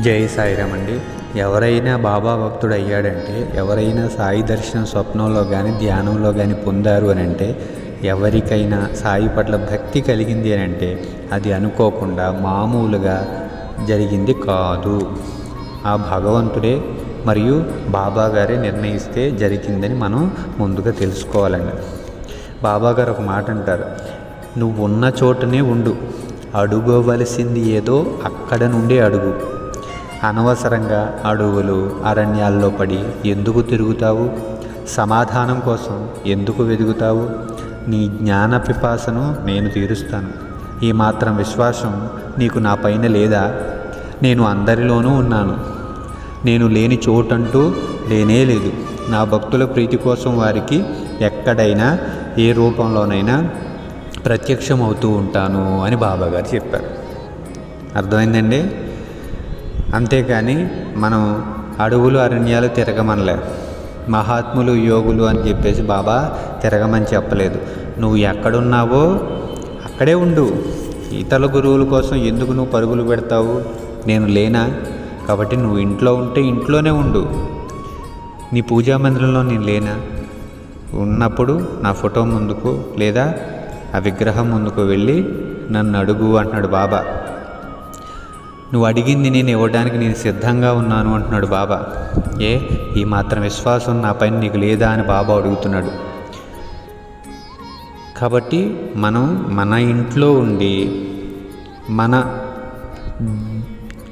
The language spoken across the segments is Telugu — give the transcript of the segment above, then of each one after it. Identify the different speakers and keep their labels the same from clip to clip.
Speaker 1: జై సాయిరామ్ అండి ఎవరైనా బాబా భక్తుడు అయ్యాడంటే ఎవరైనా సాయి దర్శనం స్వప్నంలో కానీ ధ్యానంలో కానీ పొందారు అని అంటే ఎవరికైనా సాయి పట్ల భక్తి కలిగింది అని అంటే అది అనుకోకుండా మామూలుగా జరిగింది కాదు. ఆ భగవంతుడే మరియు బాబా గారే నిర్ణయిస్తే జరిగిందని మనం ముందుగా తెలుసుకోవాలండి. బాబా గారు ఒక మాట అంటారు నువ్వు ఉన్న చోటనే ఉండు అడుగవలసింది ఏదో అక్కడ నుండి అడుగు. అనవసరంగా అడవులు అరణ్యాల్లో పడి ఎందుకు తిరుగుతావు? సమాధానం కోసం ఎందుకు వెతుకుతావు? నీ జ్ఞాన పిపాసను నేను తీరుస్తాను. ఈ మాత్రం విశ్వాసం నీకు నా పైన లేదా? నేను అందరిలోనూ ఉన్నాను. నేను లేని చోటంటూ లేనే లేదు. నా భక్తుల ప్రీతి కోసం వారికి ఎక్కడైనా ఏ రూపంలోనైనా ప్రత్యక్షం అవుతూ ఉంటాను అని బాబాగారు చెప్పారు. అర్థమైందండి? అంతేకాని మనం అడవులు అరణ్యాలు తిరగమనలే. మహాత్ములు యోగులు అని చెప్పేసి బాబా తిరగమని చెప్పలేదు. నువ్వు ఎక్కడున్నావో అక్కడే ఉండు. ఇతర గురువుల కోసం ఎందుకు నువ్వు పరుగులు పెడతావు? నేను లేనా? కాబట్టి నువ్వు ఇంట్లో ఉంటే ఇంట్లోనే ఉండు. నీ పూజా మందిరంలో నేను లేనా? ఉన్నప్పుడు నా ఫోటో ముందుకు లేదా ఆ విగ్రహం ముందుకు వెళ్ళి నన్ను అడుగు అంటున్నాడు బాబా. నువ్వు అడిగింది నేను ఇవ్వడానికి నేను సిద్ధంగా ఉన్నాను అంటున్నాడు బాబా. ఏ ఈ మాత్రం విశ్వాసం నా పైన నీకు లేదా అని బాబా అడుగుతున్నాడు. కాబట్టి మనం మన ఇంట్లో ఉండి మన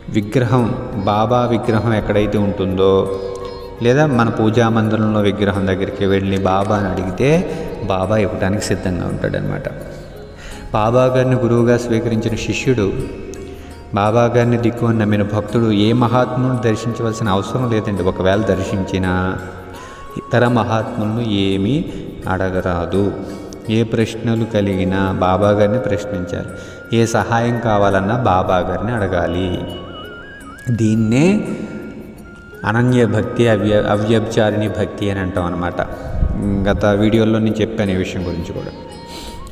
Speaker 1: విగ్రహం బాబా విగ్రహం ఎక్కడైతే ఉంటుందో లేదా మన పూజా మందిరంలో విగ్రహం దగ్గరికి వెళ్ళి బాబా అని అడిగితే బాబా ఇవ్వడానికి సిద్ధంగా ఉంటాడనమాట బాబా గారిని గురువుగా స్వీకరించిన శిష్యుడు బాబాగారిని దిక్కు నమ్మిన భక్తుడు ఏ మహాత్మును దర్శించవలసిన అవసరం లేదండి. ఒకవేళ దర్శించినా ఇతర మహాత్ములను ఏమీ అడగరాదు. ఏ ప్రశ్నలు కలిగినా బాబా గారిని ప్రశ్నించాలి. ఏ సహాయం కావాలన్నా బాబా గారిని అడగాలి. దీన్నే అనన్య భక్తి అవ్య అవ్యభిచారిణి భక్తి అని అంటాం అనమాట గత వీడియోలో నేను చెప్పాను ఈ విషయం గురించి కూడా.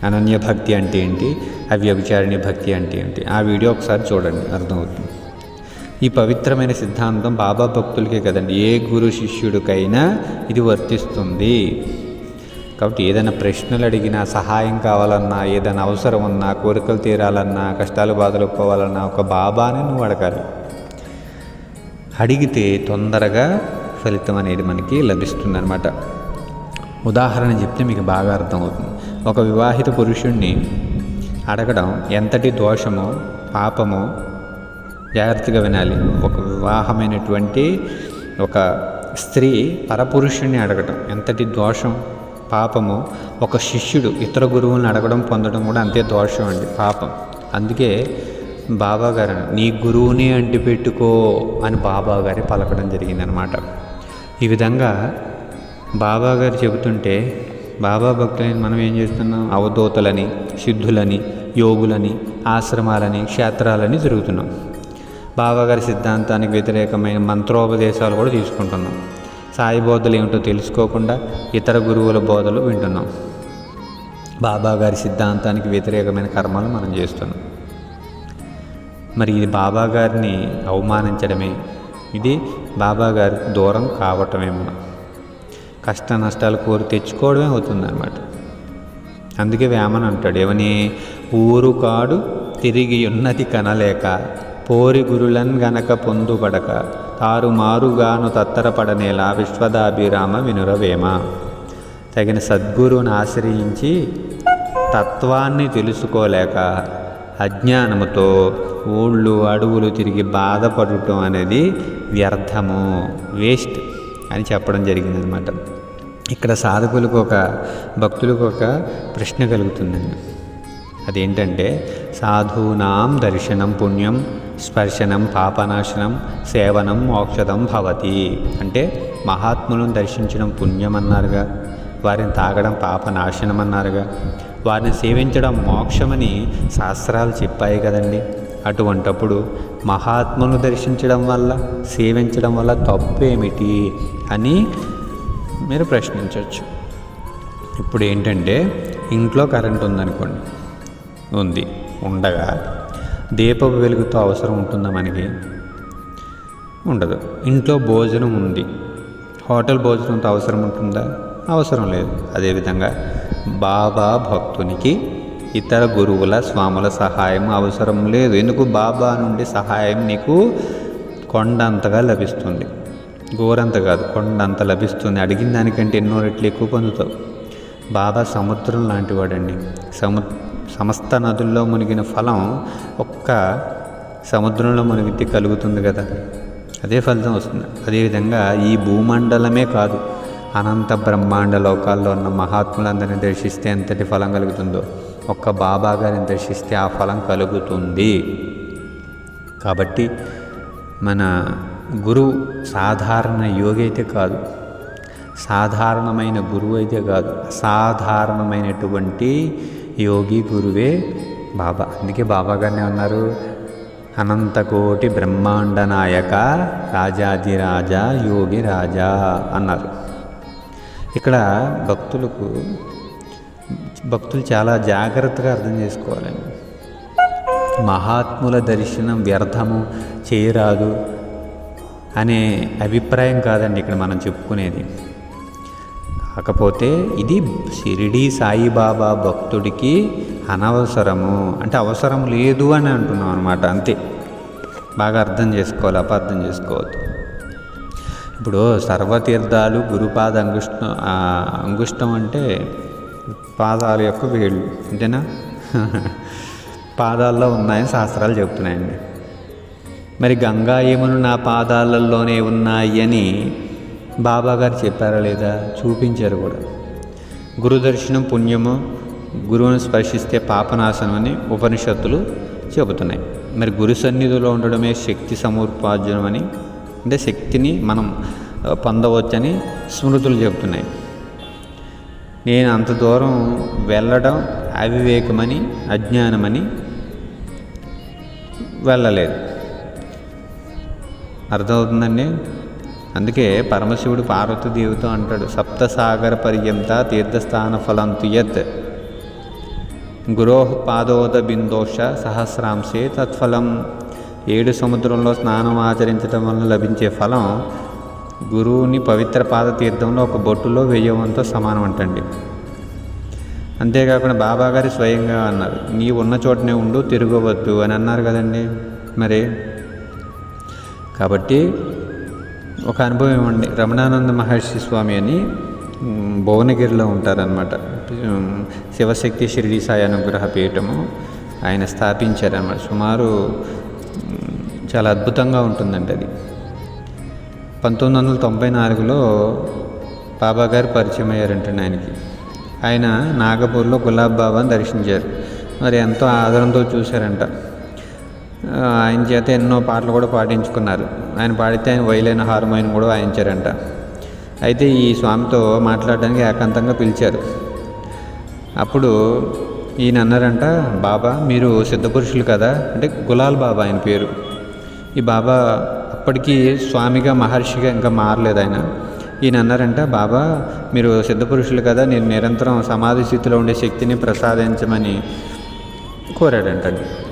Speaker 1: అనన్య భక్తి అంటే ఏంటి? అవ్యభిచారిణి భక్తి అంటే ఏంటి? ఆ వీడియో ఒకసారి చూడండి అర్థమవుతుంది. ఈ పవిత్రమైన సిద్ధాంతం బాబా భక్తులకే కదండి. ఏ గురు శిష్యుడికైనా ఇది వర్తిస్తుంది. కాబట్టి ఏదైనా ప్రశ్నలు అడిగినా సహాయం కావాలన్నా ఏదైనా అవసరం ఉన్నా కోరికలు తీరాలన్నా కష్టాలు బాధలు పోవాలన్నా ఒక బాబాని నువ్వు అడగాలి. అడిగితే తొందరగా ఫలితం అనేది మనకి లభిస్తుంది అనమాట ఉదాహరణ చెప్తే మీకు బాగా అర్థమవుతుంది. ఒక వివాహిత పురుషుణ్ణి అడగడం ఎంతటి దోషమో పాపమో జాగ్రత్తగా వినాలి. ఒక వివాహమైనటువంటి ఒక స్త్రీ పరపురుషుణ్ణి అడగడం ఎంతటి దోషం పాపము ఒక శిష్యుడు ఇతర గురువులను అడగడం పొందడం కూడా అంతే దోషం అండి పాపం. అందుకే బాబా గారు నీ గురువుని అంటిపెట్టుకో అని బాబా గారి పలకడం జరిగిందనమాట. ఈ విధంగా బాబా గారు చెబుతుంటే బాబా భక్తులని మనం ఏం చేస్తున్నాం? అవధూతలని సిద్ధులని యోగులని ఆశ్రమాలని క్షేత్రాలని తిరుగుతున్నాం. బాబాగారి సిద్ధాంతానికి వ్యతిరేకమైన మంత్రోపదేశాలు కూడా తీసుకుంటున్నాం. సాయి బోధలు ఏమిటో తెలుసుకోకుండా ఇతర గురువుల బోధలు వింటున్నాం. బాబాగారి సిద్ధాంతానికి వ్యతిరేకమైన కర్మలు మనం చేస్తున్నాం. మరి ఇది బాబా గారిని అవమానించడమే? ఇది బాబా దూరం కావటమే మనం కష్ట నష్టాలు కోరి తెచ్చుకోవడమే అవుతుందన్నమాట. అందుకే వేమన్ అంటాడు ఏమని ఊరు కాడు తిరిగి ఉన్నది కనలేక పోరి గురులన్ గనక పొందుపడక తారుమారుగాను తత్తరపడనేలా విశ్వదాభిరామ వినురవేమ తగిన సద్గురువుని ఆశ్రయించి తత్వాన్ని తెలుసుకోలేక అజ్ఞానముతో ఊళ్ళు అడవులు తిరిగి బాధపడటం అనేది వ్యర్థము వేస్ట్ అని చెప్పడం జరిగిందనమాట ఇక్కడ సాధకులకు ఒక భక్తులకు ఒక ప్రశ్న కలుగుతుందండి. అదేంటంటే సాధూనాం దర్శనం పుణ్యం స్పర్శనం పాపనాశనం సేవనం మోక్షదం భవతి. అంటే మహాత్ములను దర్శించడం పుణ్యం అన్నారుగా వారిని తాగడం పాపనాశనం అన్నారుగా వారిని సేవించడం మోక్షమని శాస్త్రాలు చెప్పాయి కదండి. అటువంటప్పుడు మహాత్మును దర్శించడం వల్ల సేవించడం వల్ల తప్పేమిటి అని మీరు ప్రశ్నించవచ్చు. ఇప్పుడు ఏంటంటే ఇంట్లో కరెంట్ ఉందనుకోండి. ఉంది. ఉండగా దీపపు వెలుగుతో అవసరం ఉంటుందా మనకి? ఉండదు. ఇంట్లో భోజనం ఉంది. హోటల్ భోజనంతో అవసరం ఉంటుందా? అవసరం లేదు. అదేవిధంగా బాబా భక్తునికి ఇతర గురువుల స్వాముల సహాయం అవసరం లేదు. ఎందుకు? బాబా నుండి సహాయం నీకు కొండంతగా లభిస్తుంది. గోరంత కాదు. కొండంత లభిస్తుంది. అడిగిన దానికంటే ఎన్నో రెట్లు ఎక్కువ పొందుతావు. బాబా సముద్రం లాంటివాడండి సము సమస్త నదుల్లో మునిగిన ఫలం ఒక్క సముద్రంలో మునిగితే కలుగుతుంది కదా. అదే ఫలితం వస్తుంది. అదేవిధంగా ఈ భూమండలమే కాదు అనంత బ్రహ్మాండ లోకాల్లో ఉన్న మహాత్ములందరినీ దర్శిస్తే ఎంతటి ఫలం కలుగుతుందో ఒక్క బాబా గారిని దర్శిస్తే ఆ ఫలం కలుగుతుంది. కాబట్టి మన గురువు సాధారణ యోగి అయితే కాదు. సాధారణమైన గురువు అయితే కాదు. సాధారణమైనటువంటి యోగి గురువే బాబా. అందుకే బాబా గారిని ఉన్నారు అనంతకోటి బ్రహ్మాండ నాయక రాజాధిరాజ యోగి రాజా అన్నారు. ఇక్కడ భక్తులకు భక్తులు చాలా జాగ్రత్తగా అర్థం చేసుకోవాలండి. మహాత్ముల దర్శనం వ్యర్థము చేయరాదు. అనే అభిప్రాయం కాదండి ఇక్కడ మనం చెప్పుకునేది. కాకపోతే ఇది షిరిడి సాయిబాబా భక్తుడికి అనవసరము. అంటే అవసరం లేదు అని అంటున్నాం అనమాట అంతే. బాగా అర్థం చేసుకోవాలి అపార్థం చేసుకోవద్దు. ఇప్పుడు సర్వతీర్థాలు గురుపాద అంగుష్టం అంగుష్టం అంటే పాదాల యొక్క వేళ్ళు అంతేనా? పాదాల్లో ఉన్నాయని శాస్త్రాలు చెప్తున్నాయండి. మరి గంగా యమును నా పాదాలలోనే ఉన్నాయి అని బాబాగారు చెప్పారా లేదా చూపించారు కూడా. గురుదర్శనం పుణ్యము గురువును స్పర్శిస్తే పాపనాశనం అని ఉపనిషత్తులు చెబుతున్నాయి. మరి గురు సన్నిధిలో ఉండడమే శక్తి సమూర్పార్జనం అని అంటే శక్తిని మనం పొందవచ్చని స్మృతులు చెబుతున్నాయి. నేను అంత దూరం వెళ్ళడం అవివేకమని అజ్ఞానమని వెళ్ళలేదు. అర్థమవుతుందండి? అందుకే పరమశివుడు పార్వతీదేవితో అంటాడు సప్తసాగర పర్యంత తీర్థస్థాన ఫలం తుయత్ గురోహ పాదోద బిందోష సహస్రాంశే తత్ఫలం. ఏడు సముద్రంలో స్నానం ఆచరించడం వలన లభించే ఫలం గురువుని పవిత్ర పాద తీర్థంలో ఒక బొట్టులో వెయ్యవంతో సమానం అంటండి. అంతేకాకుండా బాబాగారి స్వయంగా అన్నారు నీ ఉన్న చోటనే ఉండు తిరగవద్దు అని అన్నారు కదండి. మరి కాబట్టి ఒక అనుభవం ఇవ్వండి రమణానంద మహర్షి స్వామి అని భువనగిరిలో ఉంటారనమాట శివశక్తి షిరిడి సాయి అనుగ్రహ పీఠము ఆయన స్థాపించారన్నమాట. సుమారు చాలా అద్భుతంగా ఉంటుందండి అది. పంతొమ్మిది వందల తొంభై నాలుగులో బాబా గారు పరిచయం అయ్యారంటండి ఆయనకి. ఆయన నాగపూర్లో గులాబ్ బాబాని దర్శించారు. మరి ఎంతో ఆదరంతో చూశారంట. ఆయన చేత ఎన్నో పాటలు కూడా పాటించుకున్నారు ఆయన పాడితే ఆయన వైలైన హార్మోయిన్ కూడా వాయించారంట. అయితే ఈ స్వామితో మాట్లాడడానికి ఏకాంతంగా పిలిచారు. అప్పుడు ఈయన అన్నారంట బాబా మీరు సిద్ధపురుషులు కదా? అంటే గులాల్ బాబా ఆయన పేరు. ఈ బాబా అప్పటికి స్వామిగా మహర్షిగా ఇంకా మారలేదు ఆయన. ఈయన అన్నారంట బాబా మీరు సిద్ధపురుషులు కదా నేను నిరంతరం సమాధి స్థితిలో ఉండే శక్తిని ప్రసాదించమని కోరాడంటండి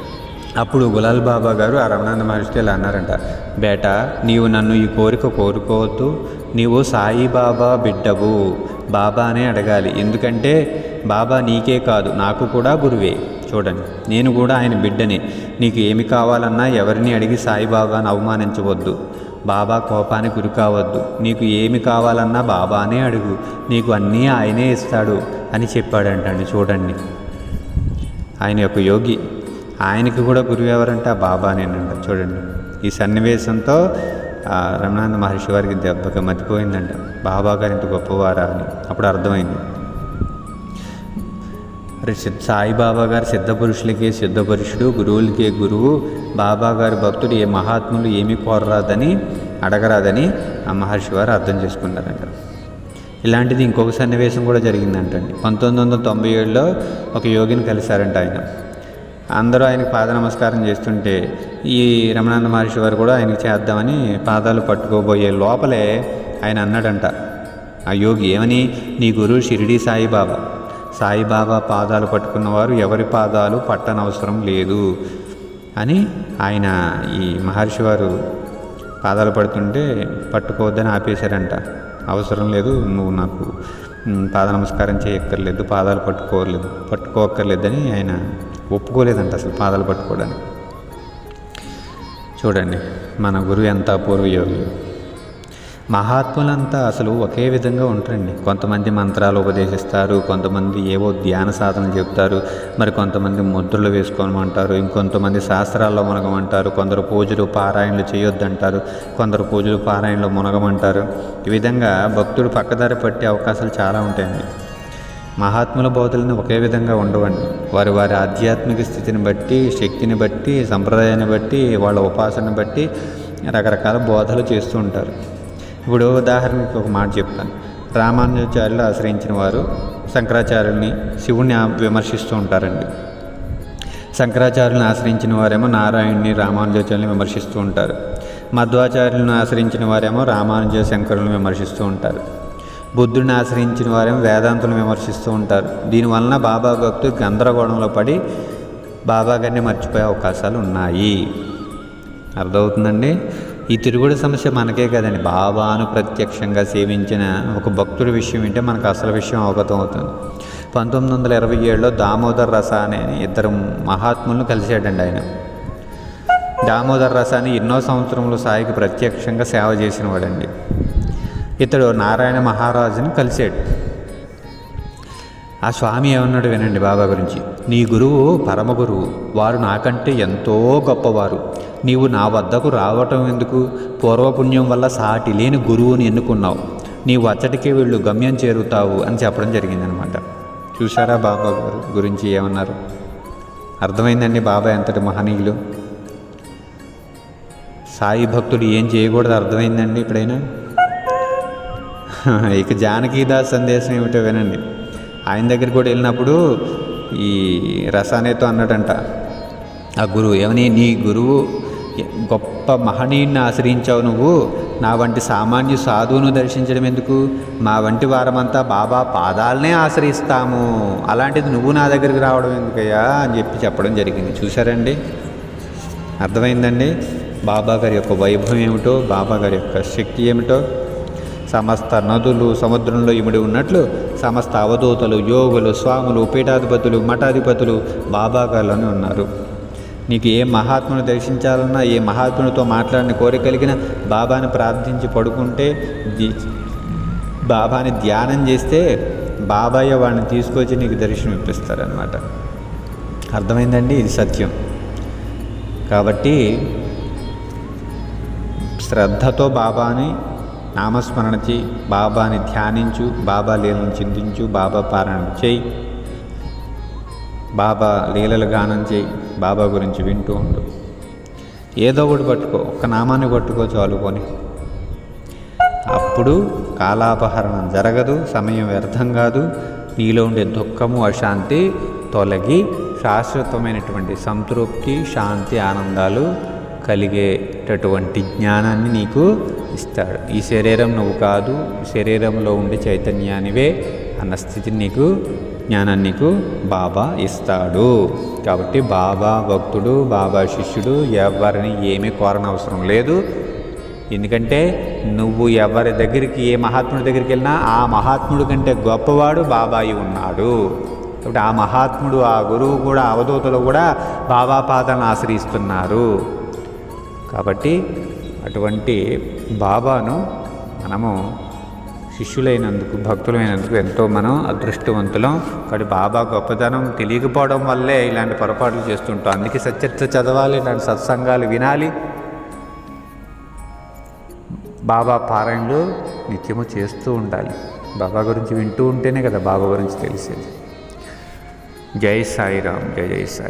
Speaker 1: అప్పుడు గులాల్ బాబా గారు ఆ రమణానంద మహర్షి ఇలా అన్నారంట బేట నీవు నన్ను ఈ కోరిక కోరుకోవద్దు. నీవు సాయిబాబా బిడ్డవు. బాబానే అడగాలి. ఎందుకంటే బాబా నీకే కాదు నాకు కూడా గురువే. చూడండి నేను కూడా ఆయన బిడ్డనే. నీకు ఏమి కావాలన్నా ఎవరిని అడిగి సాయిబాబాను అవమానించవద్దు. బాబా కోపానికి గురి కావద్దు. నీకు ఏమి కావాలన్నా బాబానే అడుగు. నీకు అన్నీ ఆయనే ఇస్తాడు అని చెప్పాడంటండి. చూడండి ఆయన యొక్క యోగి ఆయనకి కూడా గురువు ఎవరంటే ఆ బాబానేనంట చూడండి. ఈ సన్నివేశంతో రమణానంద మహర్షి వారికి దెబ్బగా మతిపోయిందంట. బాబా గారు ఇంత గొప్పవారా అని. అప్పుడు అర్థమైంది. సాయిబాబా గారు సిద్ధ పురుషులకే సిద్ధ పురుషుడు గురువులకే గురువు. బాబా గారి భక్తుడు ఏ మహాత్ములు ఏమీ కోరరాదని అడగరాదని ఆ మహర్షి వారు అర్థం చేసుకున్నారంట. ఇలాంటిది ఇంకొక సన్నివేశం కూడా జరిగిందంటండి. పంతొమ్మిది వందల తొంభై ఏడులో ఒక యోగిని కలిశారంట ఆయన. అందరూ ఆయనకు పాద నమస్కారం చేస్తుంటే ఈ రమణానంద మహర్షి వారు కూడా ఆయనకి చేద్దామని పాదాలు పట్టుకోబోయే లోపలే ఆయన అన్నాడంట. ఆ యోగి ఏమని? నీ గురువు షిరిడి సాయిబాబా. సాయిబాబా పాదాలు పట్టుకున్నవారు ఎవరి పాదాలు పట్టనవసరం లేదు అని ఆయన ఈ మహర్షి వారు పాదాలు పడుతుంటే పట్టుకోవద్దని ఆపేశారంట. అవసరం లేదు నువ్వు నాకు పాద నమస్కారం చేయక్కర్లేదు పాదాలు పట్టుకోలేదు పట్టుకోక్కర్లేదని ఆయన ఒప్పుకోలేదంట అసలు పాదాలు పట్టుకోవడానికి. చూడండి మన గురువు ఎంత అపూర్వయోగి. మహాత్ములంతా అసలు ఒకే విధంగా ఉంటారండి. కొంతమంది మంత్రాలు ఉపదేశిస్తారు కొంతమంది ఏవో ధ్యాన సాధనలు చెప్తారు మరి కొంతమంది ముద్రలు వేసుకోమంటారు ఇంకొంతమంది శాస్త్రాల్లో మునగమంటారు కొందరు పూజలు పారాయణలు చేయొద్దంటారు కొందరు పూజలు పారాయణలు మునగమంటారు. ఈ విధంగా భక్తుడు పక్కదారి పట్టే అవకాశాలు చాలా ఉంటాయండి. మహాత్ముల బోధలను ఒకే విధంగా ఉండవండి. వారి వారి ఆధ్యాత్మిక స్థితిని బట్టి శక్తిని బట్టి సంప్రదాయాన్ని బట్టి వాళ్ళ ఉపాసనని బట్టి రకరకాల బోధలు చేస్తూ ఉంటారు. ఇప్పుడు ఉదాహరణకి ఒక మాట చెప్తాను. రామానుజాచార్యులు ఆశ్రయించిన వారు శంకరాచార్యుల్ని శివుణ్ణి విమర్శిస్తూ ఉంటారండి. శంకరాచార్యులను ఆశ్రయించిన వారేమో నారాయణ్ని రామానుజాచార్యులను విమర్శిస్తూ ఉంటారు. మధ్వాచార్యులను ఆశ్రయించిన వారేమో రామానుజ శంకరులను విమర్శిస్తూ ఉంటారు. బుద్ధుడిని ఆశ్రయించిన వారేమో వేదాంతులను విమర్శిస్తూ ఉంటారు. దీనివలన బాబా భక్తులు గందరగోళంలో పడి బాబా గారిని మర్చిపోయే అవకాశాలు ఉన్నాయి. అర్థమవుతుందండి? ఈ తిరుగుడు సమస్య మనకే కదండి. బాబాను ప్రత్యక్షంగా సేవించిన ఒక భక్తుడి విషయం ఏంటంటే మనకు అసలు విషయం అవగతం అవుతుంది. పంతొమ్మిది వందల ఇరవై ఏడులో దామోదర్ రస అనే ఇద్దరు మహాత్ములను కలిశాడండి ఆయన. దామోదర్ రసాన్ని ఎన్నో సంవత్సరములు సాయికి ప్రత్యక్షంగా సేవ చేసిన వాడండి ఇతడు నారాయణ మహారాజుని కలిశాడు. ఆ స్వామి ఏమన్నాడు వినండి బాబా గురించి. నీ గురువు పరమ గురువు. వారు నాకంటే ఎంతో గొప్పవారు. నీవు నా వద్దకు రావటం ఎందుకు? పూర్వపుణ్యం వల్ల సాటి లేని గురువుని ఎన్నుకున్నావు. నీవు అచ్చటికే వీళ్ళు గమ్యం చేరుతావు అని చెప్పడం జరిగిందనమాట. చూసారా బాబా గారు? గురించి ఏమన్నారు? అర్థమైందండి బాబా ఎంతటి మహనీయులు? సాయి భక్తుడు ఏం చేయకూడదు అర్థమైందండి ఇప్పుడైనా? ఇక జానకీదాస్ సందేశం ఏమిటో వినండి. ఆయన దగ్గర కూడా వెళ్ళినప్పుడు ఈ రసానేతో అన్నాడంట ఆ గురువు ఏమని? నీ గురువు గొప్ప మహనీయుని ఆశ్రయించావు నువ్వు. నా వంటి సామాన్య సాధువును దర్శించడం ఎందుకు? మా వంటి వారమంతా బాబా పాదాలనే ఆశ్రయిస్తాము. అలాంటిది నువ్వు నా దగ్గరికి రావడం ఎందుకయ్యా? అని చెప్పి చెప్పడం జరిగింది. చూసారండి అర్థమైందండి? బాబా గారి యొక్క వైభవం ఏమిటో బాబా గారి యొక్క శక్తి ఏమిటో? సమస్త నదులు సముద్రంలో ఇమిడి ఉన్నట్లు సమస్త అవధూతలు యోగులు స్వాములు పీఠాధిపతులు మఠాధిపతులు బాబా ఉన్నారు. నీకు ఏ మహాత్ముని దర్శించాలన్నా ఏ మహాత్మునితో మాట్లాడిన కోరిక కలిగిన బాబాని ప్రార్థించి పడుకుంటే బాబాని ధ్యానం చేస్తే బాబాయ్య వాడిని తీసుకొచ్చి నీకు దర్శనం ఇప్పిస్తారనమాట అర్థమైందండి? ఇది సత్యం. కాబట్టి శ్రద్ధతో బాబాని నామస్మరణ చేయి బాబాని ధ్యానించు బాబా లీలను చింతించు బాబా పారాయణ చేయి. బాబా లీలలు గానం చేయి బాబా గురించి వింటూ ఉండు. ఏదో ఒకటి పట్టుకో ఒక్క నామాన్ని పట్టుకో చాలుకొని అప్పుడు కాలాపహరణం జరగదు సమయం వ్యర్థం కాదు నీలో ఉండే దుఃఖము అశాంతి తొలగి శాశ్వతమైనటువంటి సంతృప్తి శాంతి ఆనందాలు కలిగేటటువంటి జ్ఞానాన్ని నీకు ఇస్తాడు. ఈ శరీరం నువ్వు కాదు శరీరంలో ఉండే చైతన్యానివే అన్న స్థితిని నీకు జ్ఞానాన్ని నీకు బాబా ఇస్తాడు. కాబట్టి బాబా భక్తుడు బాబా శిష్యుడు ఎవరిని ఏమీ కోరనవసరం లేదు. ఎందుకంటే నువ్వు ఎవరి దగ్గరికి ఏ మహాత్ముడి దగ్గరికి వెళ్ళినా ఆ మహాత్ముడి కంటే గొప్పవాడు బాబాయి ఉన్నాడు. కాబట్టి ఆ మహాత్ముడు ఆ గురువు కూడా అవధూతలు కూడా బాబా పాదాలను ఆశ్రయిస్తున్నారు. కాబట్టి అటువంటి బాబాను మనము శిష్యులైనందుకు భక్తులైనందుకు ఎంతో మనం అదృష్టవంతులం. కాబట్టి బాబా గొప్పతనం తెలియకపోవడం వల్లే ఇలాంటి పొరపాట్లు చేస్తుంటాం. అందుకే సచ్చరిత్ర చదవాలి ఇలాంటి సత్సంగాలు వినాలి. బాబా పారాయణలు నిత్యము చేస్తూ ఉండాలి. బాబా గురించి వింటూ ఉంటేనే కదా బాబా గురించి తెలిసేది. జై సాయిరామ్ జై జై సాయి.